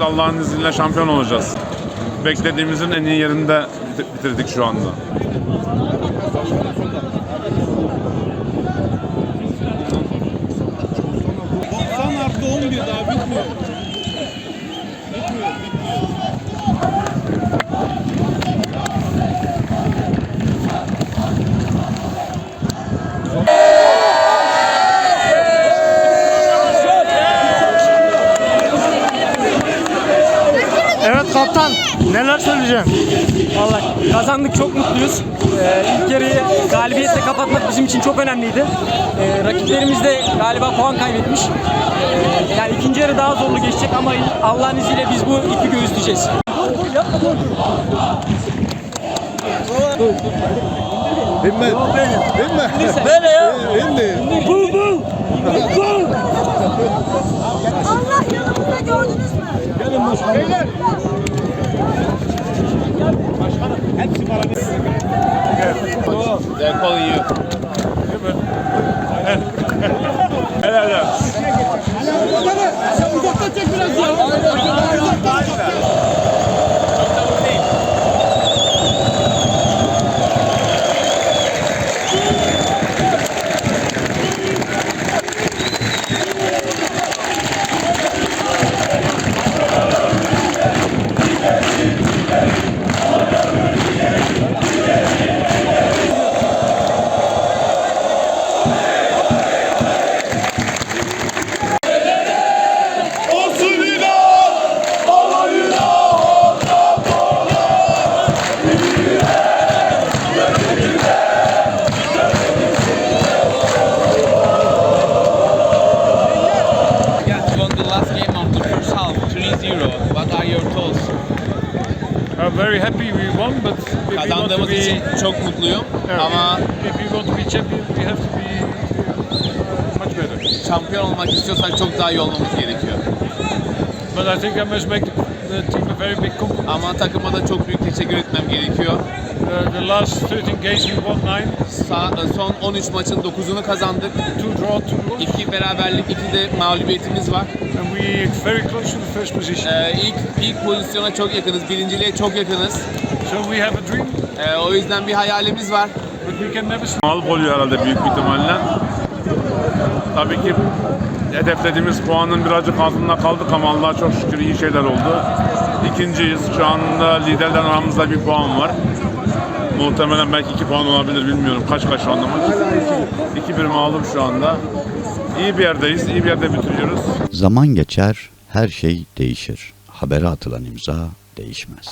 Allah'ın izniyle şampiyon olacağız. Beklediğimizin en iyi yerinde bit- bitirdik şu anda. Kaptan. Neler söyleyeceksin? Vallahi kazandık çok mutluyuz. Ee, ilk yarıyı galibiyetle kapatmak bizim için çok önemliydi. Ee, rakiplerimiz de galiba puan kaybetmiş. Ee, yani ikinci yarı daha zorlu geçecek ama Allah'ın izniyle biz bu ipi göğüsleyeceğiz. Binme. Binme. Böyle ya. Binme. Bu bu. Bu. Allah yanımızda gördünüz mü? They're calling you. Very happy we won, but if we want to be, için çok mutluyum ama if we want to be champion, we have to be much better. şampiyon olmak istiyorsak çok daha iyi olmamız gerekiyor. But I think I must make the, the team a very big compliment. Ama takıma da çok büyük teşekkür etmem gerekiyor. Uh, the last 13 games we won 9, Sa- son 13 maçın 9'unu kazandık. 2 draw, 2 loss, 2 beraberlik, 2 de mağlubiyetimiz var. and we very close to the first position. Ee, ilk ilk pozisyona çok yakınız, birinciliğe çok yakınız. So we have a dream, Ee, o yüzden bir hayalimiz var. but we can never stop. Mağlup oluyor herhalde büyük bir ihtimalle. Tabii ki hedeflediğimiz puanın birazcık altında kaldık ama Allah'a çok şükür iyi şeyler oldu. İkinciyiz. Şu anda liderden aramızda bir puan var. Muhtemelen belki iki puan olabilir bilmiyorum. Kaç kaç şu anda maç? 2-1 mağlup şu anda. İyi bir yerdeyiz. iyi bir yerde bitiriyoruz. Zaman geçer, her şey değişir. Habere atılan imza değişmez.